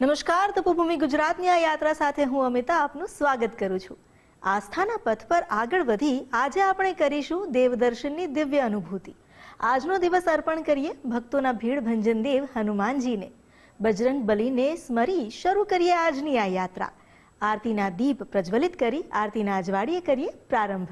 નમસ્કાર તપોભૂમિ ગુજરાતની આ યાત્રા સાથે હું અમિતા આપનું સ્વાગત કરું છું. આસ્થાના પથ પર આગળ વધી આજે આપણે કરીશું દેવદર્શનની દિવ્ય અનુભૂતિ. આજનો દિવસ અર્પણ કરીએ ભક્તોના ભીડ ભંજન દેવ હનુમાનજીને. બજરંગ બલીને સ્મરી શરૂ કરીએ આજની આ યાત્રા. આરતીના દીપ પ્રજ્વલિત કરી, આરતીના અજવાળીએ કરીએ પ્રારંભ.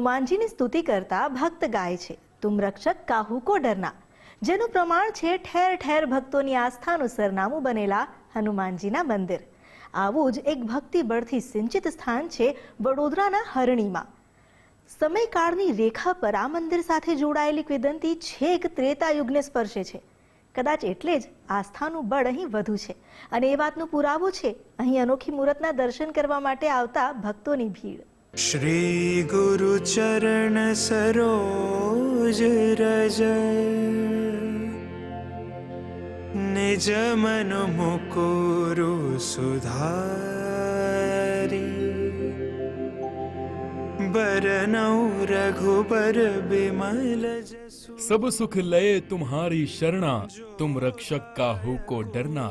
હનુમાનજીની સ્તુતિ કરતા ભક્ત ગાય છે તુમ રક્ષક કાહુ કો ડરના જેનું પ્રમાણ છે ઠેર ઠેર ભક્તોની આસ્થાનું સરનામું બનેલા હનુમાનજીના મંદિર આવું જ એક ભક્તિ બળથી સિંચિત સ્થાન છે વડોદરાના હરણીમાં સમયકાળની રેખા પર આ મંદિર સાથે જોડાયેલી કિદંતી છેક ત્રેતા યુગને સ્પર્શે છે। કદાચ એટલે જ આસ્થાનું બળ અહીં વધુ છે અને એ વાતનો પુરાવો છે, અહીં અનોખી મૂર્તના દર્શન કરવા માટે આવતા ભક્તોની ભીડ। श्रीगुरुचरण सरोज रज निज मन मुकुरु सुधारी बरनौ रघुबर बिमल जसु सब सुख लय तुम्हारी शरणा तुम रक्षक काहू को डरना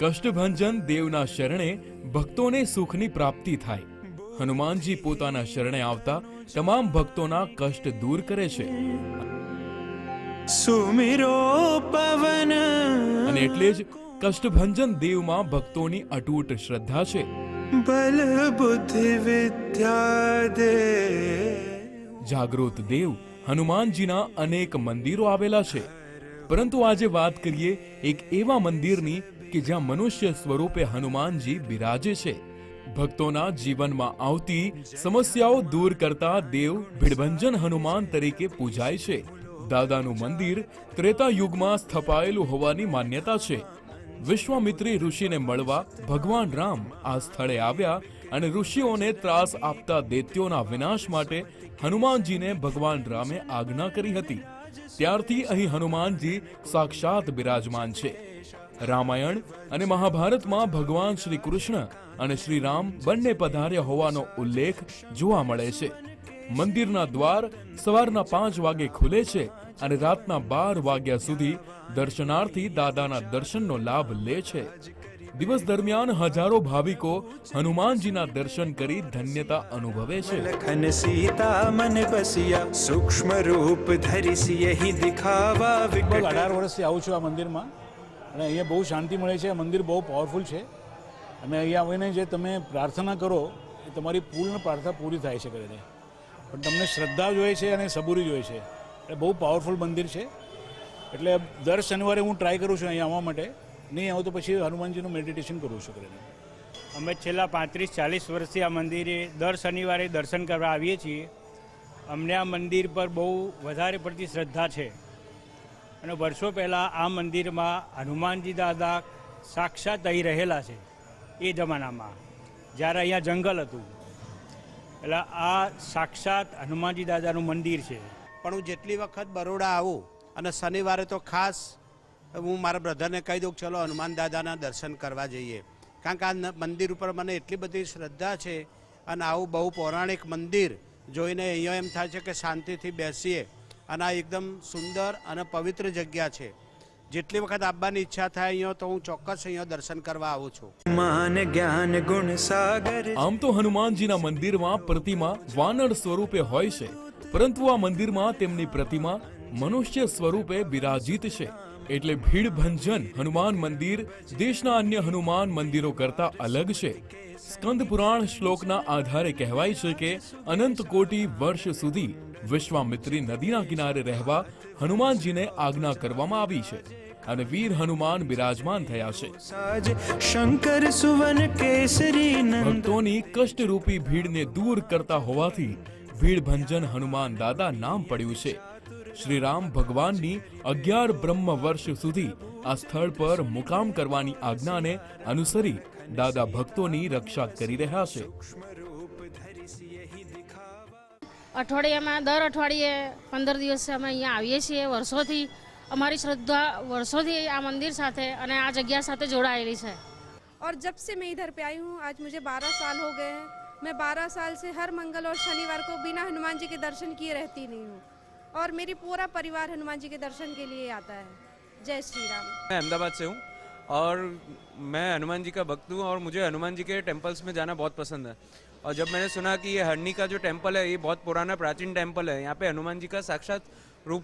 કષ્ટભંજન દેવના શરણે ભક્તોને સુખની પ્રાપ્તિ થાય હનુમાનજી પોતાના શરણે આવતા તમામ ભક્તોના કષ્ટ દૂર કરે છે. સુમિરો પવન. અને એટલે જ કષ્ટભંજન દેવમાં ભક્તોની અટૂટ શ્રદ્ધા છે. બલ બુદ્ધિ વિદ્યા દે. જાગૃત દેવ હનુમાનજીના અનેક મંદિરો આવેલા છે. પરંતુ આજે વાત કરીએ એક એવા મંદિરની કે જ્યાં મનુષ્ય સ્વરૂપે હનુમાનજી બિરાજે છે. ભક્તોના જીવનમાં આવતી સમસ્યાઓ દૂર કરતા દેવ ભીડભંજન હનુમાન તરીકે પૂજાય છે. દાદાનું મંદિર ત્રેતા યુગમાં સ્થપાયેલું હોવાની માન્યતા છે. વિશ્વામિત્રી ઋષિને મળવા ભગવાન રામ આ સ્થળે આવ્યા અને ઋષિઓને ત્રાસ આપતા દૈત્યોના વિનાશ માટે હનુમાનજીને ભગવાન રામે આજ્ઞા કરી હતી. ત્યારથી અહીં હનુમાનજી સાક્ષાત બિરાજમાન છે. રામાયણ અને મહાભારતમાં ભગવાન શ્રી કૃષ્ણ અને શ્રી રામ બંને પધાર્યા હોવાનો ઉલ્લેખ જોવા મળે છે. મંદિરના દ્વાર સવારના પાંચ વાગે ખુલે છે અને રાતના બાર વાગ્યા સુધી દર્શનાર્થી દાદાના દર્શનનો લાભ લે છે. દિવસ દરમિયાન હજારો ભાવિકો હનુમાનજીના દર્શન કરી ધન્યતા અનુભવે છે. લખન સીતા મન બસિયા સૂક્ષ્મ રૂપ ધરિસી યહી દિખાવા વિકટ. અઢાર વર્ષથી આવું છું આ મંદિરમાં. અને અહીંયા બહુ શાંતિ મળે છે મંદિર બહુ પાવરફુલ છે. અને અહીંયા આવીને જે તમે પ્રાર્થના કરો, એ તમારી પૂર્ણ પ્રાર્થના પૂરી થાય છે કરીને. પણ તમને શ્રદ્ધા જોઈએ છે અને સબૂરી જોઈએ છે. એટલે બહુ પાવરફુલ મંદિર છે. એટલે દર શનિવારે હું ટ્રાય કરું છું અહીંયા આવવા માટે. નહીં આવું તો પછી હનુમાનજીનું મેડિટેશન કરું છું કરીને. અમે છેલ્લા પાંત્રીસ, ચાલીસ વર્ષથી આ મંદિરે દર શનિવારે દર્શન કરવા આવીએ છીએ. અમને આ મંદિર પર બહુ વધારે પડતી શ્રદ્ધા છે. અને વર્ષો પહેલાં આ મંદિરમાં હનુમાનજી દાદા સાક્ષાત અહીં રહેલા છે. એ જમાનામાં. જ્યારે અહીંયા જંગલ હતું. એટલે આ સાક્ષાત હનુમાનજી દાદાનું મંદિર છે. પણ હું જેટલી વખત બરોડા આવું અને શનિવારે તો ખાસ હું મારા બ્રધરને કહી દઉં ચલો હનુમાન દાદાના દર્શન કરવા જઈએ. કારણ કે આ મંદિર ઉપર મને એટલી બધી શ્રદ્ધા છે અને આવું બહુ પૌરાણિક મંદિર જોઈને અહીંયા એમ થાય છે કે શાંતિથી બેસીએ. અને આ એકદમ સુંદર અને પવિત્ર જગ્યા છે. જેટલી વખત આવવાની ઈચ્છા થાય અહીંયા તો હું ચોક્કસ અહીંયા દર્શન કરવા આવું છું. માન જ્ઞાન ગુણ સાગર. આમ તો હનુમાનજીના મંદિરમાં પ્રતિમા વાનર સ્વરૂપે હોય છે પરંતુ આ મંદિરમાં તેમની પ્રતિમા મનુષ્ય સ્વરૂપે બિરાજિત છે. એટલે ભીડ ભંજન હનુમાન મંદિર દેશના અન્ય હનુમાન મંદિરો કરતા અલગ છે. સ્કંદ પુરાણ શ્લોકના આધારે કહેવાય છે કે અનંત કોટી વર્ષ સુધી વિશ્વામિત્રી નદીના કિનારે રહેવા હનુમાનજીને આજ્ઞા કરવામાં આવી છે અને વીર હનુમાન બિરાજમાન થયા છે. શંકર સુવન કેસરી ભક્તોની કષ્ટરૂપી ભીડને દૂર કરતા હોવાથી ભીડભંજન હનુમાન દાદા નામ પડ્યું છે. શ્રી રામ ભગવાનની અગિયાર બ્રહ્મ વર્ષ સુધી આ સ્થળ પર મુકામ કરવાની આજ્ઞાને અનુસરી દાદા ભક્તોની રક્ષા કરી રહ્યા છે. અઠવાડિયામાં દર અઠવાડિયે પંદર દિવસે અમે અહીંયા આવીએ છીએ વર્ષોથી અમારી શ્રદ્ધા વર્ષોથી આ મંદિર સાથે અને આ જગ્યા સાથે જોડાયેલી છે और जब से मैं इधर पे आई हूँ आज मुझे 12 साल हो गए हैं मैं 12 साल से हर मंगल और शनिवार को बिना हनुमान जी के दर्शन किए रहती नहीं हूँ और मेरी पूरा परिवार हनुमान जी के दर्शन के लिए आता है जय श्री राम मैं अहमदाबाद से हूँ और मैं हनुमान जी का भक्त हूँ और मुझे हनुमान जी के टेम्पल्स में जाना बहुत पसंद है और जब मैंने सुना कि ये हरनी का जो टेंपल है, ये बहुत पुराना प्राचीन टेंपल है, यहाँ पे हनुमान जी का साक्षात रूप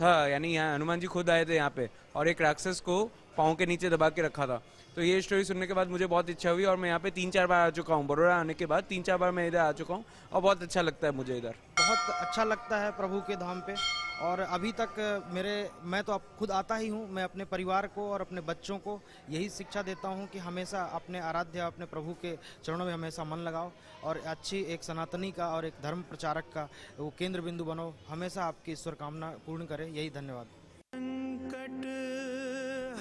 था, यानी यहाँ हनुमान जी खुद आए थे यहाँ पे और एक राक्षस को पाँव के नीचे दबा के रखा था। तो ये स्टोरी सुनने के बाद मुझे बहुत इच्छा हुई और मैं यहाँ पे तीन चार बार आ चुका हूँ। बड़ोड़ा आने के बाद तीन चार बार मैं इधर आ चुका हूँ और बहुत अच्छा लगता है मुझे इधर। बहुत अच्छा लगता है प्रभु के धाम पे। और अभी तक मेरे मैं तो अब खुद आता ही हूँ मैं अपने परिवार को और अपने बच्चों को यही शिक्षा देता हूँ कि हमेशा अपने आराध्य अपने प्रभु के चरणों में हमेशा मन लगाओ और अच्छी एक सनातनी का और एक धर्म प्रचारक का वो केंद्र बिंदु बनो हमेशा आपकी ईश्वर कामना पूर्ण करे यही धन्यवाद સંકટ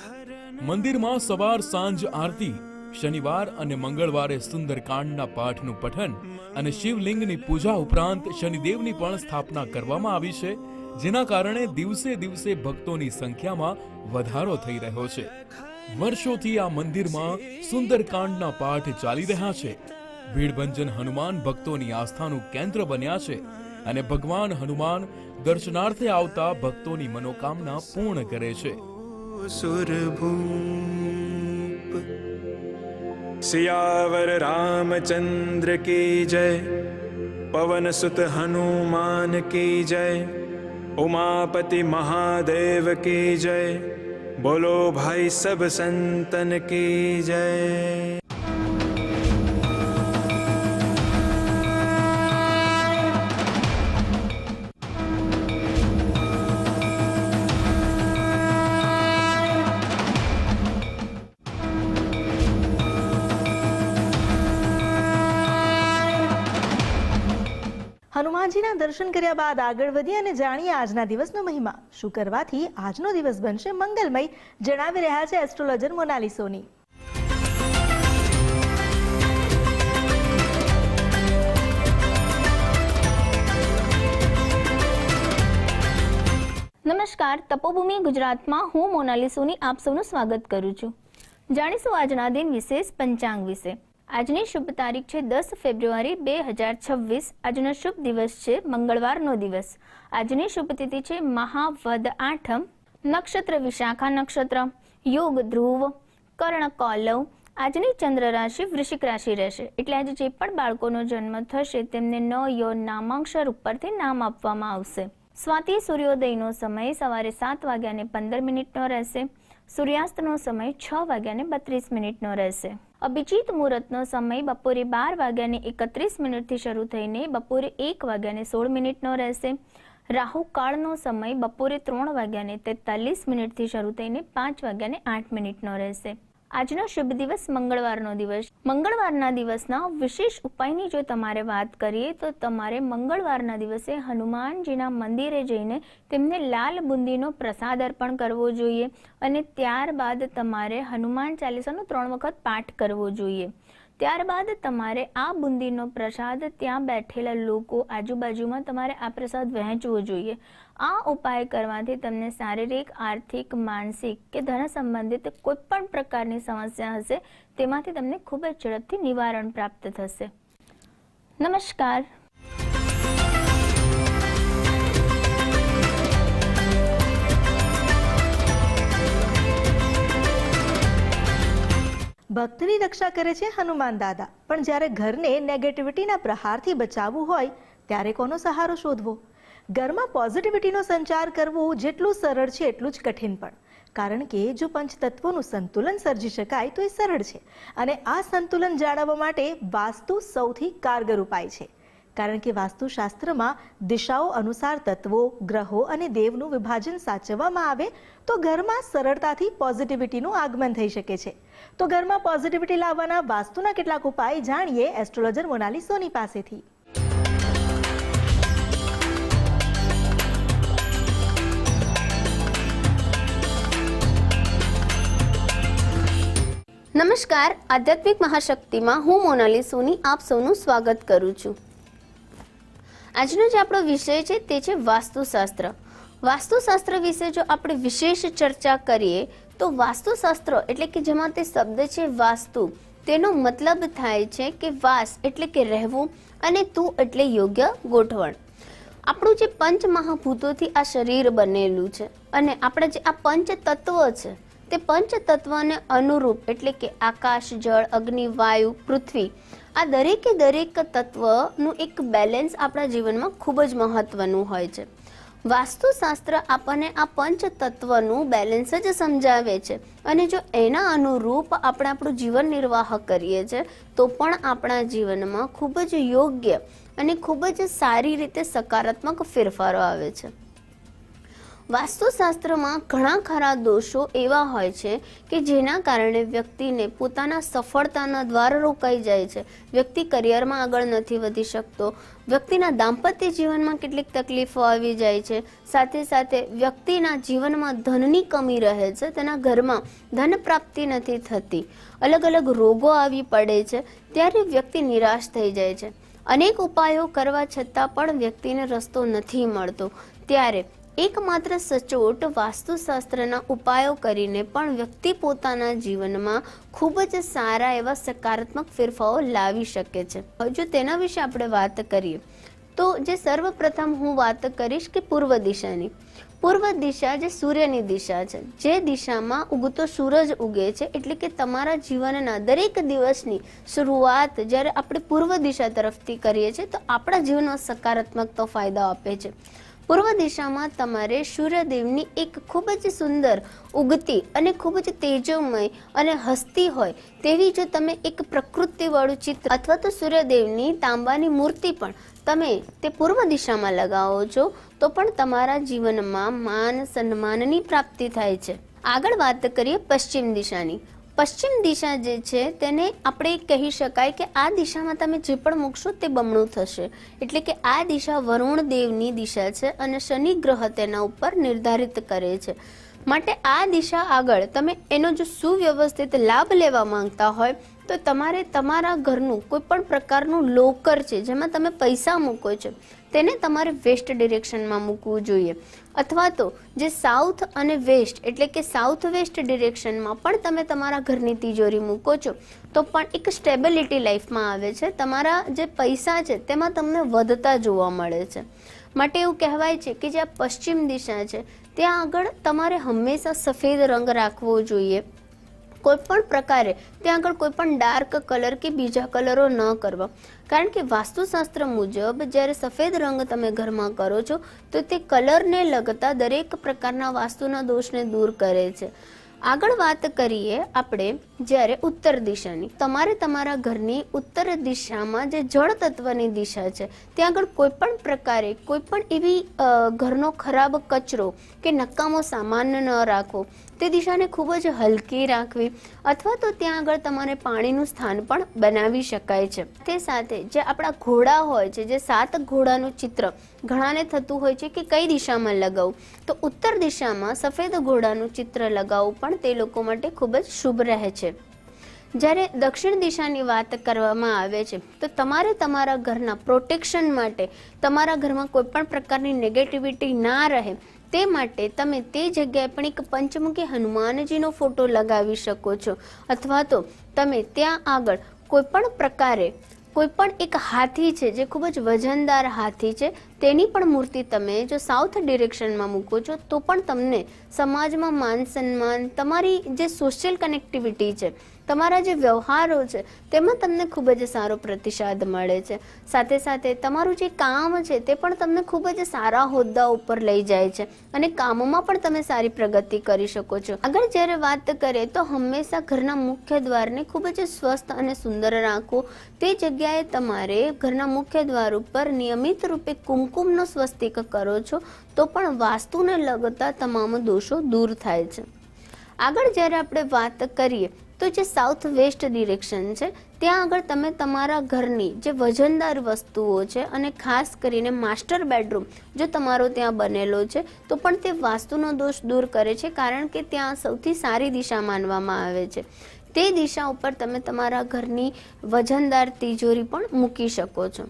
હરણ મંદિરમાં સવાર સાંજ આરતી શનિવાર અને મંગળવારે સુંદરકાંડના પાઠનું પઠન અને શિવલિંગની પૂજા ઉપરાંત શનિદેવની પણ સ્થાપના કરવામાં આવી છે જેના કારણે દિવસે દિવસે ભક્તોની સંખ્યામાં વધારો થઈ રહ્યો છે વર્ષોથી આ મંદિરમાં સુંદરકાંડના પાઠ ચાલી રહ્યા છે ભીડભંજન હનુમાન ભક્તોની આસ્થાનું કેન્દ્ર બન્યા છે અને ભગવાન હનુમાન દર્શનાર્થે આવતા ભક્તોની મનોકામના પૂર્ણ કરે છે સુરભૂ सियावर रामचंद्र की जय पवन सुत हनुमान की जय उमापति महादेव की जय बोलो भाई सब संतन की जय હનુમાનજીના દર્શન કર્યા બાદ આગળ વધીએ અને જાણીએ આજના દિવસનો મહિમા. શું કરવાથી આજનો દિવસ બનશે મંગલમય? જણાવી રહ્યા છે એસ્ટ્રોલોજર મોનાલી સોની. નમસ્કાર, તપોભૂમિ ગુજરાતમાં હું મોનાલી સોની, આપ સૌનું સ્વાગત કરું છું. જાણીશું આજના દિન વિશેષ પંચાંગ વિશે. આજની શુભ તારીખ છે દસ ફેબ્રુઆરી બે હજાર છવ્વીસ. આજનો શુભ દિવસ છે મંગળવારનો દિવસ. આજની શુભ તિથિ છે મહાવદ આઠમ. નક્ષત્ર વિશાખા નક્ષત્ર. યોગ ધ્રુવ. કર્ણ કૌલવ. આજની ચંદ્ર રાશિ વૃશ્ચિક રાશિ રહેશે. એટલે આજે જે પણ બાળકોનો જન્મ થશે તેમને ન, યો, નામાંક્ષર ઉપરથી નામ આપવામાં આવશે. સ્વાતિ સૂર્યોદયનો સમય સવારે સાત વાગ્યાને પંદર મિનિટનો રહેશે. સૂર્યાસ્તનો સમય છ વાગ્યાને બત્રીસ મિનિટનો રહેશે. અભિજીત મુહૂર્તનો સમય બપોરે બાર વાગ્યાને એકત્રીસ મિનિટથી શરૂ થઈને બપોરે એક વાગ્યાને સોળ મિનિટનો રહેશે. રાહુ કાળનો સમય બપોરે ત્રણ વાગ્યાને તેતાલીસ મિનિટથી શરૂ થઈને પાંચ વાગ્યાને આઠ મિનિટનો રહેશે. આજનો શુભ દિવસ મંગળવારનો દિવસ. મંગળવારના દિવસના વિશેષ ઉપાયની જો તમારે વાત કરીએ, તો તમારે મંગળવારના દિવસે હનુમાનજીના મંદિરે જઈને તેમને લાલ બુંદીનો પ્રસાદ અર્પણ કરવો જોઈએ અને ત્યારબાદ તમારે હનુમાન ચાલીસાનો ત્રણ વખત પાઠ કરવો જોઈએ. ત્યારબાદ તમારે આ બુંદીનો પ્રસાદ ત્યાં બેઠેલા લોકો આજુબાજુમાં તમારે આ પ્રસાદ વહેંચવો જોઈએ. આ ઉપાય કરવાથી તમને શારીરિક, આર્થિક, માનસિક કે ધન સંબંધિત કોઈ પણ પ્રકારની સમસ્યા હશે, તેમાંથી તમને ખૂબ જ ઝડપથી નિવારણ પ્રાપ્ત થશે. નમસ્કાર. ભક્તની રક્ષા કરે છે હનુમાન દાદા. પણ જ્યારે ઘરને નેગેટિવિટીના પ્રહારથી બચાવવું હોય, ત્યારે કોનો સહારો શોધવો? ઘરમાં પોઝિટિવિટીનો સંચાર કરવો જેટલું સરળ છે, એટલું જ કઠિન પણ. કારણ કે જો પંચતત્વોનું સંતુલન સર્જી શકાય, તો એ સરળ છે. અને આ સંતુલન જાળવવા માટે વાસ્તુ સૌથી કારગર ઉપાય છે. કારણ કે વાસ્તુશાસ્ત્રમાં દિશાઓ અનુસાર તત્વો, ગ્રહો અને દેવનું વિભાજન સાચવવામાં આવે, તો ઘરમાં સરળતાથી પોઝિટિવિટીનું આગમન થઈ શકે છે. તો ઘરમાં પોઝિટિવિટી લાવવાના વાસ્તુના કેટલાક ઉપાય જાણીએ એસ્ટ્રોલોજર મોનાલી સોની પાસેથી. નમસ્કાર, આધ્યાત્મિક મહાશક્તિમાં હું મોનાલી સોની આપ સૌનું સ્વાગત કરું છું. આજનો જે આપણો વિષય છે તે છે વાસ્તુશાસ્ત્ર. વાસ્તુશાસ્ત્ર વિશે જો આપણે વિશેષ ચર્ચા કરીએ, તો વાસ્તુશાસ્ત્ર એટલે કે જેમાં તે શબ્દ છે વાસ્તુ, તેનો મતલબ થાય છે કે વાસ એટલે કે રહેવું અને તું એટલે યોગ્ય ગોઠવણ. આપણું જે પંચ મહાભૂતોથી આ શરીર બનેલું છે અને આપણે જે આ પંચ તત્વ છે તે પંચતત્વને અનુરૂપ એટલે કે આકાશ, જળ, અગ્નિ, વાયુ, પૃથ્વી, આ દરેકે દરેક તત્વનું એક બેલેન્સ આપણા જીવનમાં ખૂબ જ મહત્વનું હોય છે. વાસ્તુશાસ્ત્ર આપણને આ પંચ તત્વનું બેલેન્સ જ સમજાવે છે અને જો એના અનુરૂપ આપણે આપણું જીવન નિર્વાહ કરીએ છીએ, તો પણ આપણા જીવનમાં ખૂબ જ યોગ્ય અને ખૂબ જ સારી રીતે સકારાત્મક ફેરફારો આવે છે. વાસ્તુશાસ્ત્રમાં ઘણા ખરા દોષો એવા હોય છે કે જેના કારણે વ્યક્તિને પોતાના સફળતાના દ્વાર રોકાઈ જાય છે. વ્યક્તિ કરિયરમાં આગળ નથી વધી શકતો. વ્યક્તિના દાંપત્ય જીવનમાં કેટલીક તકલીફો આવી જાય છે. સાથે સાથે વ્યક્તિના જીવનમાં ધનની કમી રહે છે. તેના ઘરમાં ધન પ્રાપ્તિ નથી થતી. અલગ અલગ રોગો આવી પડે છે. ત્યારે વ્યક્તિ નિરાશ થઈ જાય છે. અનેક ઉપાયો કરવા છતાં પણ વ્યક્તિને રસ્તો નથી મળતો. ત્યારે એકમાત્ર સચોટ વાસ્તુશાસ્ત્રના ઉપાયો કરીને પણ વ્યક્તિ પોતાના જીવનમાં ખૂબ જ સારા એવા સકારાત્મક ફેરફારો લાવી શકે છે. જો તેના વિશે આપણે વાત કરીએ, તો જે સર્વપ્રથમ હું વાત કરીશ કે પૂર્વ દિશાની. પૂર્વ દિશા જે સૂર્યની દિશા છે, જે દિશામાં ઉગતો સૂરજ ઉગે છે, એટલે કે તમારા જીવનના દરેક દિવસની શરૂઆત જ્યારે આપણે પૂર્વ દિશા તરફથી કરીએ છીએ, તો આપણા જીવનમાં સકારાત્મક તો ફાયદા આપે છે. પૂર્વ દિશામાં તમારે સૂર્યદેવની એક ખૂબ જ સુંદર ઉગતી અને ખૂબ જ તેજોમય અને હસ્તી હોય તેવી જો તમે એક પ્રકૃતિવાળું ચિત્ર અથવા તો સૂર્યદેવની તાંબાની મૂર્તિ પણ તમે તે પૂર્વ દિશામાં લગાવો છો, તો પણ તમારા જીવનમાં માન સન્માનની પ્રાપ્તિ થાય છે. આગળ વાત કરીએ પશ્ચિમ દિશાની. પશ્ચિમ દિશા જે છે તેને આપણે કહી શકાય કે આ દિશામાં તમે જે પણ મૂકશો તે બમણું થશે. એટલે કે આ દિશા વરુણ દેવની દિશા છે અને શનિ ગ્રહ તેના ઉપર નિર્ધારિત કરે છે. માટે આ દિશા આગળ તમે એનો જો સુવ્યવસ્થિત લાભ લેવા માંગતા હોય, તો તમારે તમારા ઘરનું કોઈ પણ પ્રકારનું લોકર છે, જેમાં તમે પૈસા મૂકો છો, તેને તમારે વેસ્ટ ડિરેક્શનમાં મૂકવું જોઈએ. અથવા તો જે સાઉથ અને વેસ્ટ, એટલે કે સાઉથ વેસ્ટ ડિરેક્શનમાં પણ તમે તમારા ઘરની તિજોરી મૂકો છો, તો પણ એક સ્ટેબિલિટી લાઈફમાં આવે છે. તમારા જે પૈસા છે, તેમાં તમને વધતા જોવા મળે છે. માટે એવું કહેવાય છે કે જે પશ્ચિમ દિશા છે, ત્યાં આગળ તમારે હંમેશા સફેદ રંગ રાખવો જોઈએ. કોઈ પણ પ્રકારે ત્યાં આગળ કોઈ પણ ડાર્ક કલર કે બીજા કલરો ન કરવા. કારણ કે વાસ્તુશાસ્ત્ર મુજબ જ્યારે સફેદ રંગ તમે ઘરમાં કરો છો, તો તે કલરને લગતા દરેક પ્રકારના વાસ્તુના દોષને દૂર કરે છે. આગળ વાત કરીએ આપણે જ્યારે ઉત્તર દિશાની. તમારે તમારા ઘરની ઉત્તર દિશામાં જે જળ તત્વની દિશા છે, ત્યાં આગળ કોઈ પણ પ્રકારે કોઈ પણ એવી ઘરનો ખરાબ કચરો કે નકામો સામાન ન રાખવો તે દિશાને ખૂબ જ હલકી રાખવી અથવા તો ત્યાં આગળ તમારે પાણીનું સ્થાન પણ બનાવી શકાય છે. તે સાથે જે આપણા ઘોડા હોય છે, જે સાત ઘોડાનું ચિત્ર ઘણાને થતું હોય છે કે કઈ દિશામાં લગાવવું, તો ઉત્તર દિશામાં સફેદ ઘોડાનું ચિત્ર લગાવવું પણ તે લોકો માટે ખૂબ જ શુભ રહે છે. જ્યારે દક્ષિણ દિશાની વાત કરવામાં આવે છે, તો તમારે તમારા ઘરના પ્રોટેક્શન માટે તમારા ઘરમાં કોઈ પણ પ્રકારની નેગેટિવિટી ના રહે તે માટે તમે તે જગ્યાએ પણ એક પંચમુખી હનુમાનજીનો ફોટો લગાવી શકો છો. અથવા તો તમે ત્યાં આગળ કોઈ પણ પ્રકારે કોઈ પણ એક હાથી છે જે ખૂબ જ વજનદાર હાથી છે તેની પણ મૂર્તિ તમે જો સાઉથ ડિરેક્શનમાં મૂકો છો, તો પણ તમને સમાજમાં માન સન્માન, તમારી જે સોશિયલ કનેક્ટિવિટી છે, તમારા જે વ્યવહારો છે, તેમાં તમને ખૂબ જ સારો પ્રતિસાદ મળે છે. સાથે સાથે તમારું જે કામ છે, તે પણ તમને ખૂબ જ સારા હોદ્દા ઉપર લઈ જાય છે અને કામમાં પણ તમે સારી પ્રગતિ કરી શકો છો. આગળ જ્યારે વાત કરીએ, તો હંમેશા ઘરના મુખ્ય દ્વારને ખૂબ જ સ્વસ્થ અને સુંદર રાખવું, તે જગ્યાએ તમારે ઘરના મુખ્ય દ્વાર ઉપર નિયમિત રૂપે કુમકુમનો સ્વસ્તિક કરો છો, તો પણ વાસ્તુને લગતા તમામ દોષો દૂર થાય છે. આગળ જ્યારે આપણે વાત કરીએ, તો જે સાઉથ વેસ્ટ ડિરેક્શન છે, ત્યાં આગળ તમે તમારા ઘરની જે વજનદાર વસ્તુઓ છે અને ખાસ કરીને માસ્ટર બેડરૂમ જો તમારો ત્યાં બનેલો છે, તો પણ તે વાસ્તુનો દોષ દૂર કરે છે, કારણ કે ત્યાં સૌથી સારી દિશા માનવામાં આવે છે. તે દિશા ઉપર તમે તમારા ઘરની વજનદાર તિજોરી પણ મૂકી શકો છો.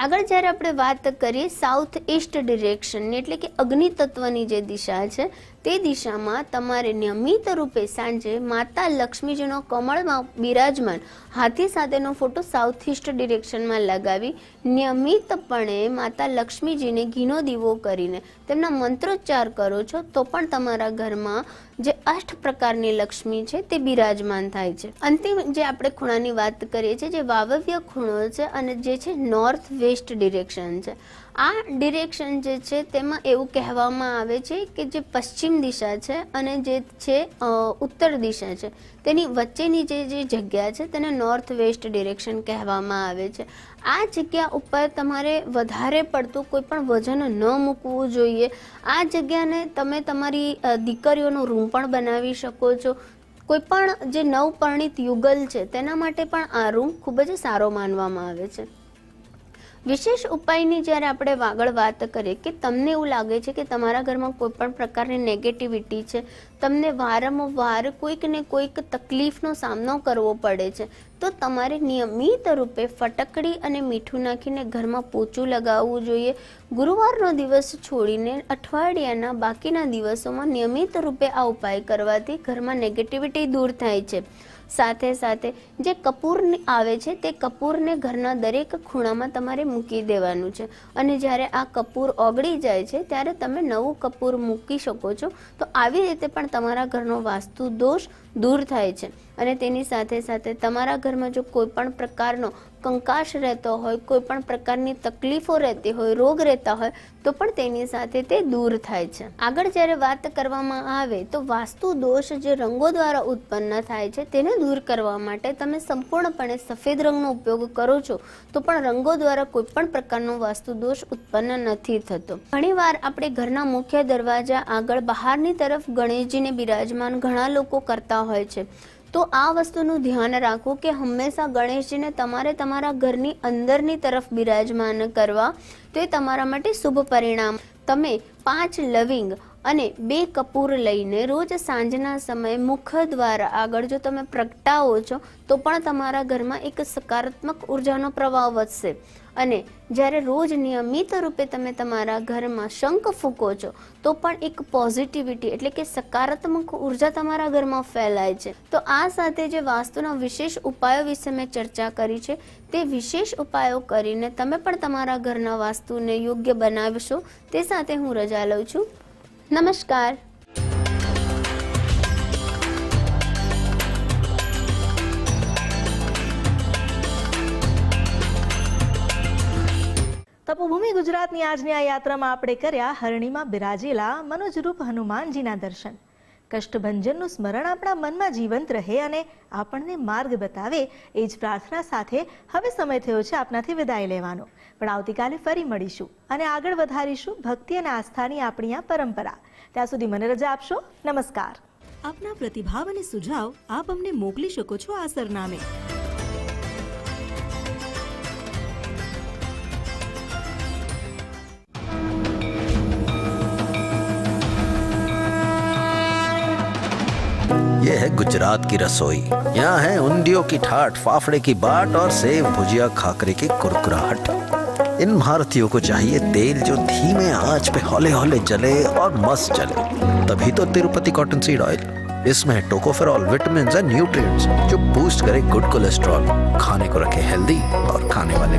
આગળ જ્યારે આપણે વાત કરીએ સાઉથ ઈસ્ટ ડિરેક્શનની એટલે કે અગ્નિ તત્વની જે દિશા છે તે દિશામાં તમારે નિયમિત રૂપે સાંજે માતા લક્ષ્મીજીનો કમળમાં બિરાજમાન હાથી સાથેનો ફોટો સાઉથ ઇસ્ટ ડિરેક્શનમાં લગાવી નિયમિતપણે માતા લક્ષ્મીજીને ઘીનો દીવો કરીને તેમના મંત્રોચ્ચાર કરો છો, તો પણ તમારા ઘરમાં જે અષ્ટ પ્રકારની લક્ષ્મી છે તે બિરાજમાન થાય છે. અંતિમ જે આપણે ખૂણાની વાત કરીએ છીએ, જે વાવવ્ય ખૂણો છે અને જે છે નોર્થ વેસ્ટ ડિરેક્શન છે. આ ડિરેક્શન જે છે તેમાં એવું કહેવામાં આવે છે કે જે પશ્ચિમ દિશા છે અને જે છે ઉત્તર દિશા છે. તેની વચ્ચેની જે જે જગ્યા છે તેને નોર્થ વેસ્ટ ડિરેક્શન કહેવામાં આવે છે. આ જગ્યા ઉપર તમારે વધારે પડતું કોઈ પણ વજન ન મૂકવું જોઈએ. આ જગ્યાને તમે તમારી દીકરીઓનો રૂમ પણ બનાવી શકો છો. કોઈ પણ જે નવપરણિત યુગલ છે, તેના માટે પણ આ રૂમ ખૂબ જ સારો માનવામાં આવે છે. વિશેષ ઉપાયની જ્યારે આપણે આગળ વાત કરીએ કે તમને એવું લાગે છે કે તમારા ઘરમાં કોઈ પણ પ્રકારની નેગેટિવિટી છે, તમને વારંવાર કોઈક ને કોઈક તકલીફનો સામનો કરવો પડે છે, તો તમારે નિયમિત રૂપે ફટકડી અને મીઠું નાખીને ઘરમાં પોચું લગાવવું જોઈએ. ગુરુવારનો દિવસ છોડીને અઠવાડિયાના બાકીના દિવસોમાં નિયમિત રૂપે આ ઉપાય કરવાથી ઘરમાં નેગેટિવિટી દૂર થાય છે. સાથે સાથે જે કપૂર આવે છે, તે કપૂરને ઘરના દરેક ખૂણામાં તમારે મૂકી દેવાનું છે. અને જ્યારે આ કપૂર ઓગળી જાય છે, ત્યારે તમે નવું કપૂર મૂકી શકો છો. તો આવી રીતે પણ તમારા ઘરનો વાસ્તુ દોષ દૂર થાય છે. અને તેની સાથે સાથે તમારા ઘરમાં જો કોઈ પણ પ્રકારનો કંકાશ રહેતો હોય, કોઈ પણ પ્રકારની તકલીફો રહેતી હોય, રોગ રહેતા હોય, તો પણ તેની સાથે તે દૂર થાય છે. આગળ જ્યારે વાત કરવામાં આવે, તો વાસ્તુ દોષ જે રંગો દ્વારા ઉત્પન્ન થાય છે, તેને દૂર કરવા માટે તમે સંપૂર્ણપણે સફેદ રંગનો ઉપયોગ કરો છો, તો પણ રંગો દ્વારા કોઈ પણ પ્રકારનો વાસ્તુ દોષ ઉત્પન્ન નથી થતો. ઘણીવાર આપણે ઘરના મુખ્ય દરવાજા આગળ બહારની તરફ ગણેશજીને બિરાજમાન ઘણા લોકો કરતા હોય છે. તો આ વસ્તુનું ધ્યાન રાખો કે હંમેશા ગણેશજીને તમારે તમારા ઘરની અંદરની તરફ બિરાજમાન કરવા તો એ તમારા માટે શુભ પરિણામ. તમે પાંચ લવિંગ અને બે કપૂર લઈને રોજ સાંજના સમયે મુખ દ્વારા આગળ જો તમે પ્રગટાવો છો, તો પણ તમારા ઘરમાં એક સકારાત્મક ઉર્જાનો પ્રવાહ વધશે. અને જ્યારે રોજ નિયમિત રૂપે તમે તમારા ઘરમાં શંખ ફૂંકો છો, તો પણ એક પોઝિટિવિટી એટલે કે સકારાત્મક ઊર્જા તમારા ઘરમાં ફેલાય છે. તો આ સાથે જે વાસ્તુના વિશેષ ઉપાયો વિશે મેં ચર્ચા કરી છે, તે વિશેષ ઉપાયો કરીને તમે પણ તમારા ઘરના વાસ્તુને યોગ્ય બનાવશો. તે સાથે હું રજા લઉં છું. નમસ્કાર. તપોભૂમિ ગુજરાતની આજની આ યાત્રામાં આપણે કર્યા હરણીમાં બિરાજેલા મનોજરૂપ હનુમાનજીના દર્શન. કષ્ટભંજનનું સ્મરણ આપણા મનમાં જીવંત રહે અને આપણને માર્ગ બતાવે, એ જ પ્રાર્થના સાથે હવે સમય થયો છે આપનાથી વિદાય લેવાનો. પણ આવતીકાલે ફરી મળીશું અને આગળ વધારીશું ભક્તિ અને આસ્થાની આપણી આ પરંપરા. ત્યાં સુધી મને રજા આપશો. નમસ્કાર. આપના પ્રતિભાવ અને સુઝાવ આપ અમને મોકલી શકો છો આ સરનામે. है गुजरात की रसोई। यहाँ है उंदियों की ठाट, फाफड़े की बाट और सेव भुजिया खाकरे की कुरकुराहट। इन भारतीयों को चाहिए तेल जो धीमे आँच पे हौले हौले जले और मस्त चले तभी तो तिरुपति कॉटन सीड ऑयल इसमें है टोकोफेरॉल विटामिन एंड न्यूट्रिएंट्स जो बूस्ट करे गुड कोलेस्ट्रॉल खाने को रखे हेल्दी और खाने वाले को।